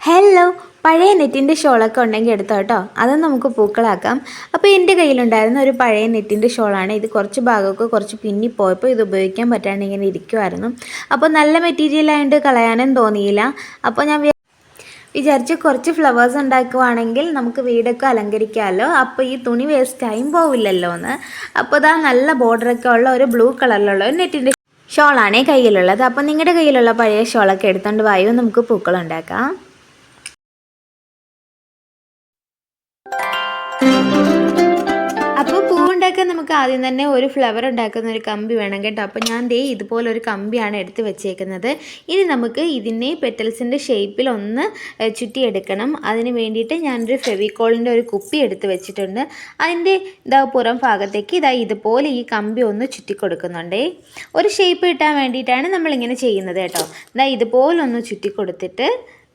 Hello പഴയ നെറ്റിന്റെ ഷോളൊക്കെ ഉണ്ടെങ്കിൽ എടുത്തോ കേട്ടോ. അത് നമുക്ക് പൂക്കളാക്കാം. അപ്പോൾ എന്റെ കയ്യിലുണ്ടായിരുന്ന ഒരു പഴയ നെറ്റിന്റെ ഷോളാണ്. ഇത് കുറച്ച് ഭാഗമൊക്കെ കുറച്ച് പിന്നി പോയപ്പോൾ ഇത് ഉപയോഗിക്കാൻ പറ്റാണ്ട് ഇങ്ങനെ ഇരിക്കുമായിരുന്നു അപ്പോൾ നല്ല മെറ്റീരിയൽ ആയതുകൊണ്ട് കളയാനും തോന്നിയില്ല. അപ്പോൾ ഞാൻ വിചാരിച്ച് കുറച്ച് ഫ്ലവേഴ്സ് ഉണ്ടാക്കുവാണെങ്കിൽ നമുക്ക് വീടൊക്കെ അലങ്കരിക്കാമല്ലോ അപ്പോൾ ഈ തുണി വേസ്റ്റായും പോവില്ലല്ലോ എന്ന് അപ്പോൾ ഇതാ നല്ല ബോർഡറൊക്കെ ഉള്ള ഒരു ബ്ലൂ കളറിലുള്ള ഒരു നെറ്റിന്റെ ഷോളാണേ കയ്യിലുള്ളത്. അപ്പോൾ നിങ്ങളുടെ കയ്യിലുള്ള പഴയ ഷോളൊക്കെ എടുത്തുകൊണ്ട് വായു. നമുക്ക് പൂക്കളുണ്ടാക്കാം അപ്പോൾ നമുക്ക് ആദ്യം തന്നെ ഒരു ഫ്ലവർ ഉണ്ടാക്കുന്ന ഒരു കമ്പി വേണം കേട്ടോ. അപ്പോൾ ഞാൻ ദേ ഇതുപോലെ ഒരു കമ്പിയാണ് എടുത്ത് വെച്ചേക്കുന്നത്. ഇനി നമുക്ക് ഇതിനെ പെറ്റൽസിന്റെ ഷേപ്പിൽ ഒന്ന് ചുറ്റിയെടുക്കണം. അതിന് വേണ്ടിയിട്ട് ഞാനൊരു ഫെവിക്കോളിന്റെ ഒരു കുപ്പി എടുത്ത് വെച്ചിട്ടുണ്ട്. അതിന്റെ ഇതാ പുറം ഭാഗത്തേക്ക് ഇതാ ഇതുപോലെ ഈ കമ്പി ഒന്ന് ചുറ്റി കൊടുക്കുന്നുണ്ടേ ഒരു ഷേപ്പ് കിട്ടാൻ വേണ്ടിയിട്ടാണ് നമ്മളിങ്ങനെ ചെയ്യുന്നത് കേട്ടോ. ഇതാ ഇതുപോലെ ഒന്ന് ചുറ്റി കൊടുത്തിട്ട്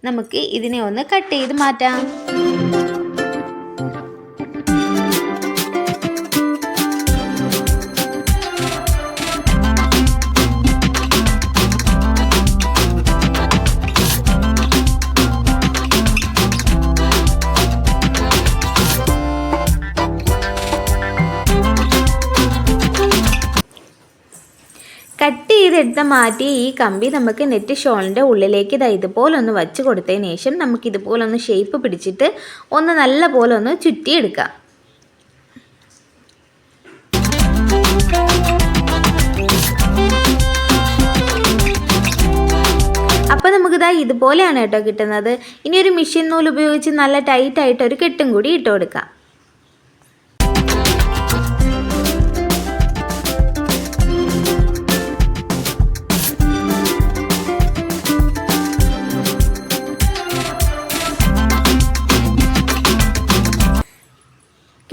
നമുക്ക് ഇതിനെ ഒന്ന് കട്ട് ചെയ്ത് മാറ്റാം. ചെയ്തെടുത്ത മാറ്റി ഈ കമ്പി നമുക്ക് നെറ്റ് ഷോളിന്റെ ഉള്ളിലേക്ക് ഇതാ ഇതുപോലെ ഒന്ന് വച്ച് കൊടുത്തതിന് ശേഷം നമുക്ക് ഇതുപോലെ ഒന്ന് ഷേപ്പ് പിടിച്ചിട്ട് ഒന്ന് നല്ല പോലെ ഒന്ന് ചുറ്റിയെടുക്കാം അപ്പോൾ നമുക്കിതാ ഇതുപോലെയാണ് കേട്ടോ കിട്ടുന്നത്. ഇനി ഒരു മെഷീൻ നൂൽ ഉപയോഗിച്ച് നല്ല ടൈറ്റായിട്ട് ഒരു കെട്ടും കൂടി ഇട്ട് കൊടുക്കാം.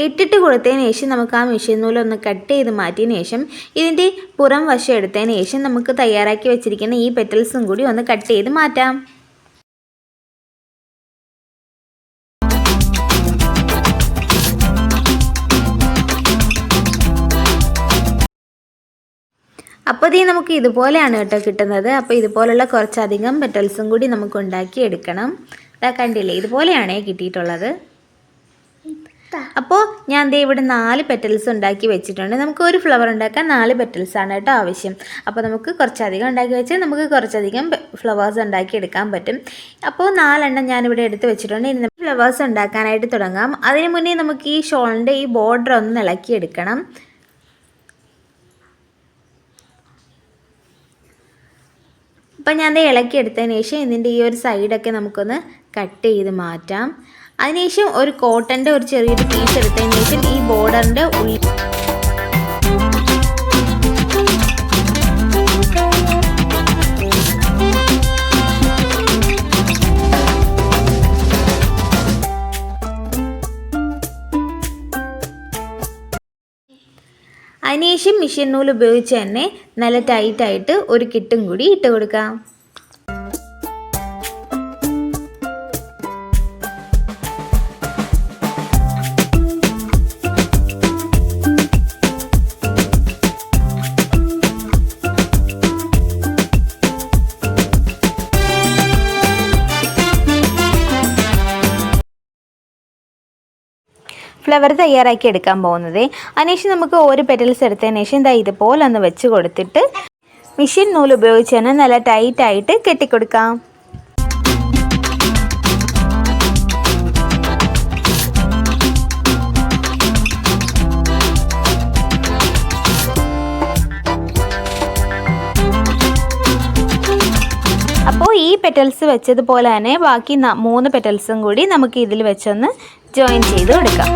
കെട്ടിട്ട് കൊടുത്തതിന് ശേഷം നമുക്ക് ആ മെഷീൻ നൂലൊന്ന് കട്ട് ചെയ്ത് മാറ്റിയതിന് ശേഷം ഇതിന്റെ പുറം വശം എടുത്തതിന് ശേഷം നമുക്ക് തയ്യാറാക്കി വെച്ചിരിക്കുന്ന ഈ പെറ്റൽസും കൂടി ഒന്ന് കട്ട് ചെയ്ത് മാറ്റാം. അപ്പോൾ ഇതേ നമുക്ക് ഇതുപോലെയാണ് കേട്ടോ കിട്ടുന്നത്. അപ്പോൾ ഇതുപോലുള്ള കുറച്ചധികം പെറ്റൽസും കൂടി നമുക്ക് ഉണ്ടാക്കി എടുക്കണം ഇതാ കണ്ടില്ലേ ഇതുപോലെയാണേ കിട്ടിയിട്ടുള്ളത്. അപ്പോൾ ഞാൻ ദേ ഇവിടെ നാല് പെറ്റൽസ് ഉണ്ടാക്കി വെച്ചിട്ടുണ്ട്. നമുക്ക് ഒരു ഫ്ലവർ ഉണ്ടാക്കാൻ നാല് പെറ്റൽസ് ആണ് കേട്ടോ ആവശ്യം. അപ്പോൾ നമുക്ക് കുറച്ചധികം ഉണ്ടാക്കി വെച്ചാൽ നമുക്ക് കുറച്ചധികം ഫ്ലവേഴ്സ് ഉണ്ടാക്കി എടുക്കാൻ പറ്റും. അപ്പോൾ നാലെണ്ണം ഞാനിവിടെ എടുത്ത് വെച്ചിട്ടുണ്ട്. ഇനി ഫ്ലവേഴ്സ് ഉണ്ടാക്കാനായിട്ട് തുടങ്ങാം. അതിന് മുന്നേ നമുക്ക് ഈ ഷോളിന്റെ ഈ ബോർഡർ ഒന്ന് ഇളക്കി എടുക്കണം. അപ്പം ഞാൻ ഇളക്കി എടുത്തതിന് ശേഷം ഇതിന്റെ ഈ ഒരു സൈഡൊക്കെ നമുക്കൊന്ന് കട്ട് ചെയ്ത് മാറ്റാം. അതിനുശേഷം ഒരു കോട്ടന്റെ ഒരു ചെറിയൊരു പീസ് എടുത്തതിന് ശേഷം ഈ ബോർഡറിന്റെ ഉള്ളിൽ അതിനുശേഷം മിഷ്യൻ നൂൽ ഉപയോഗിച്ച് തന്നെ നല്ല ടൈറ്റായിട്ട് ഒരു കിട്ടും കൂടി ഇട്ട് കൊടുക്കാം. ഫ്ലവർ തയ്യാറാക്കി എടുക്കാൻ പോകുന്നത്. അതിനുശേഷം നമുക്ക് ഒരു പെറ്റൽസ് എടുത്തതിന് ശേഷം എന്താ ഇതുപോലെ ഒന്ന് വെച്ച് കൊടുത്തിട്ട് മെഷീൻ നൂൽ ഉപയോഗിച്ച് തന്നെ നല്ല ടൈറ്റായിട്ട് കെട്ടിക്കൊടുക്കാം. പെറ്റൽസ് വെച്ചതുപോലെ തന്നെ ബാക്കി മൂന്ന് പെറ്റൽസും കൂടി നമുക്ക് ഇതിൽ വെച്ചൊന്ന് ജോയിൻ ചെയ്ത് കൊടുക്കാം.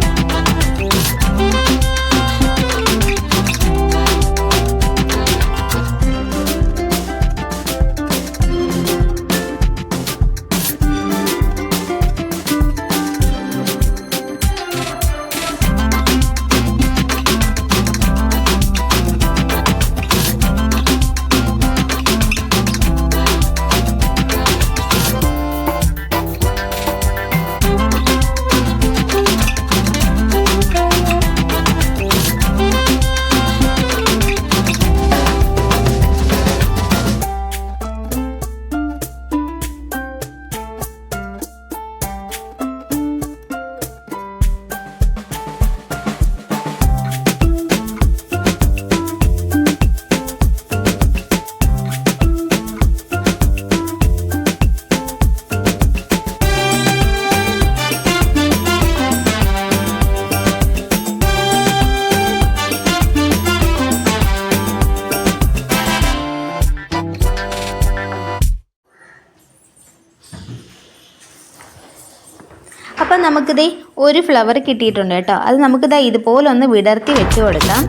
അപ്പം നമുക്കിത് ഒരു ഫ്ലവർ കിട്ടിയിട്ടുണ്ട് കേട്ടോ. അത് നമുക്കിതാ ഇതുപോലെ ഒന്ന് വിടർത്തി വെച്ച് കൊടുക്കാം.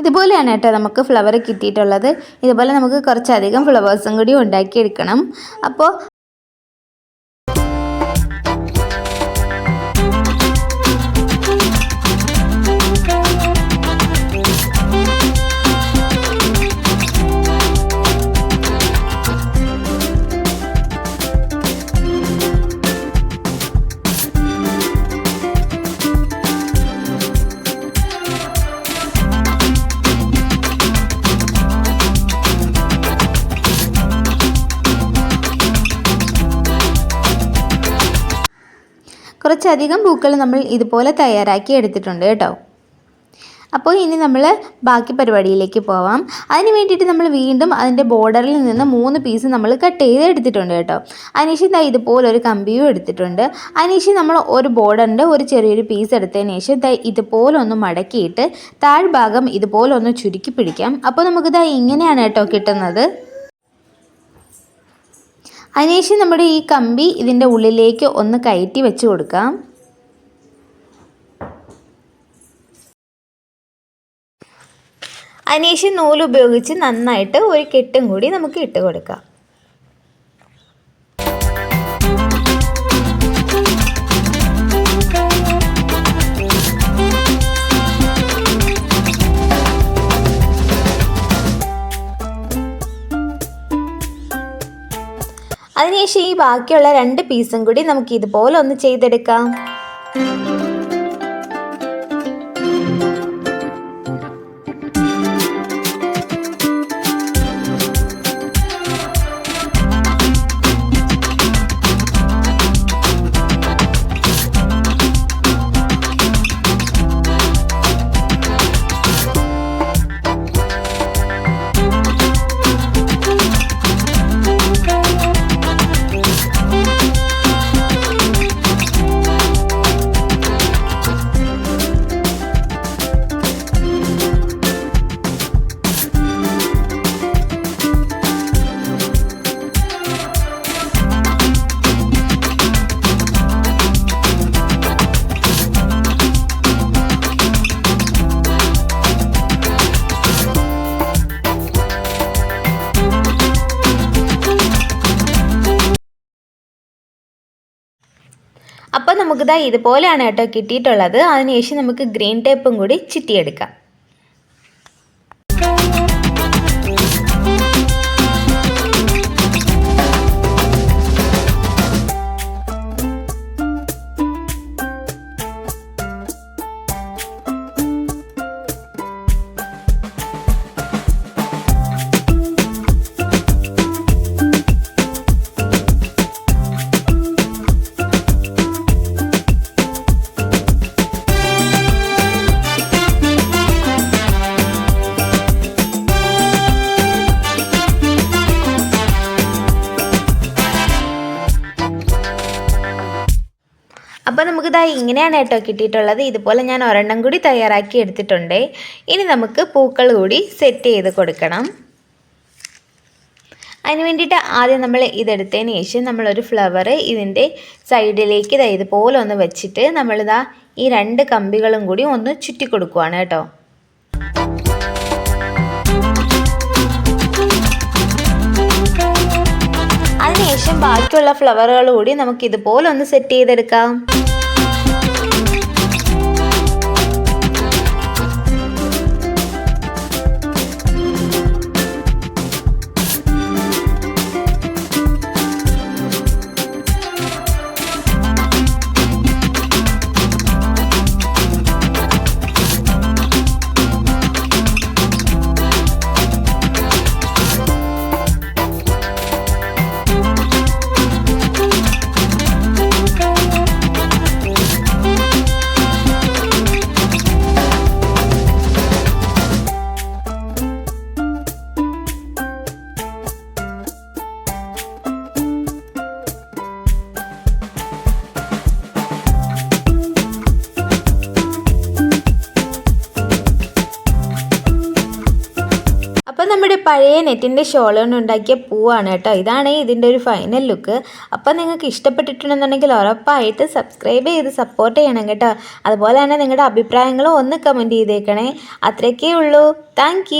ഇതുപോലെയാണ് കേട്ടോ നമുക്ക് ഫ്ലവർ കിട്ടിയിട്ടുള്ളത്. ഇതുപോലെ നമുക്ക് കുറച്ചധികം ഫ്ലവേഴ്സും കൂടി ഉണ്ടാക്കിയെടുക്കണം. അപ്പോൾ കുറച്ചധികം പൂക്കൾ നമ്മൾ ഇതുപോലെ തയ്യാറാക്കി എടുത്തിട്ടുണ്ട് കേട്ടോ. അപ്പോൾ ഇനി നമ്മൾ ബാക്കി പരിപാടിയിലേക്ക് പോവാം. അതിന് വേണ്ടിയിട്ട് നമ്മൾ വീണ്ടും അതിന്റെ ബോർഡറിൽ നിന്ന് മൂന്ന് പീസ് നമ്മൾ കട്ട് ചെയ്ത് എടുത്തിട്ടുണ്ട് കേട്ടോ. അതിനുശേഷം ഇതാ ഇതുപോലെ ഒരു കമ്പിയും എടുത്തിട്ടുണ്ട്. അതിനുശേഷം നമ്മൾ ഒരു ബോർഡറിന്റെ ഒരു ചെറിയൊരു പീസ് എടുത്തതിന് ശേഷം ഇതാ ഇതുപോലൊന്ന് മടക്കിയിട്ട് താഴ്ഭാഗം ഇതുപോലൊന്ന് ചുരുക്കി പിടിക്കാം. അപ്പോൾ നമുക്കിതാ ഇങ്ങനെയാണ് കേട്ടോ കിട്ടുന്നത്. അതിനുശേഷം നമ്മുടെ ഈ കമ്പി ഇതിന്റെ ഉള്ളിലേക്ക് ഒന്ന് കയറ്റി വെച്ച് കൊടുക്കാം. അതിനുശേഷം നൂലുപയോഗിച്ച് നന്നായിട്ട് ഒരു കെട്ടും കൂടി നമുക്ക് ഇട്ട് കൊടുക്കാം. അതിനുശേഷം ഈ ബാക്കിയുള്ള രണ്ട് പീസും കൂടി നമുക്ക് ഇതുപോലെ ഒന്ന് ചെയ്തെടുക്കാം. അപ്പോൾ നമുക്കിതാ ഇതുപോലെയാണ് കേട്ടോ കിട്ടിയിട്ടുള്ളത്. അതിനുശേഷം നമുക്ക് ഗ്രീൻ ടേപ്പും കൂടി ചുറ്റിയെടുക്കാം അപ്പോൾ ഇങ്ങനെയാണ് കേട്ടോ കിട്ടിയിട്ടുള്ളത്. ഇതുപോലെ ഞാൻ ഒരെണ്ണം കൂടി തയ്യാറാക്കി എടുത്തിട്ടുണ്ട്. ഇനി നമുക്ക് പൂക്കൾ കൂടി സെറ്റ് ചെയ്ത് കൊടുക്കണം. അതിന് വേണ്ടിയിട്ട് ആദ്യം നമ്മൾ ഇതെടുത്തതിന് ശേഷം നമ്മളൊരു ഫ്ലവർ ഇതിന്റെ സൈഡിലേക്ക് ഇതാ ഇതുപോലെ ഒന്ന് വെച്ചിട്ട് നമ്മളിതാ ഈ രണ്ട് കമ്പികളും കൂടി ഒന്ന് ചുറ്റി കൊടുക്കുവാണ് കേട്ടോ. അതിനുശേഷം ബാക്കിയുള്ള ഫ്ലവറുകൾ കൂടി നമുക്ക് ഇതുപോലെ ഒന്ന് സെറ്റ് ചെയ്തെടുക്കാം. പഴയ നെറ്റിന്റെ ഷോൾ കൊണ്ട് ഉണ്ടാക്കിയ പൂവാണ് കേട്ടോ. ഇതാണ് ഇതിന്റെ ഒരു ഫൈനൽ ലുക്ക് അപ്പോൾ നിങ്ങൾക്ക് ഇഷ്ടപ്പെട്ടിട്ടുണ്ടെന്നുണ്ടെങ്കിൽ ഉറപ്പായിട്ട് സബ്സ്ക്രൈബ് ചെയ്ത് സപ്പോർട്ട് ചെയ്യണം കേട്ടോ. അതുപോലെ തന്നെ നിങ്ങളുടെ അഭിപ്രായങ്ങളും ഒന്ന് കമന്റ് ചെയ്തേക്കണേ. അത്രയൊക്കെ ഉള്ളൂ. താങ്ക്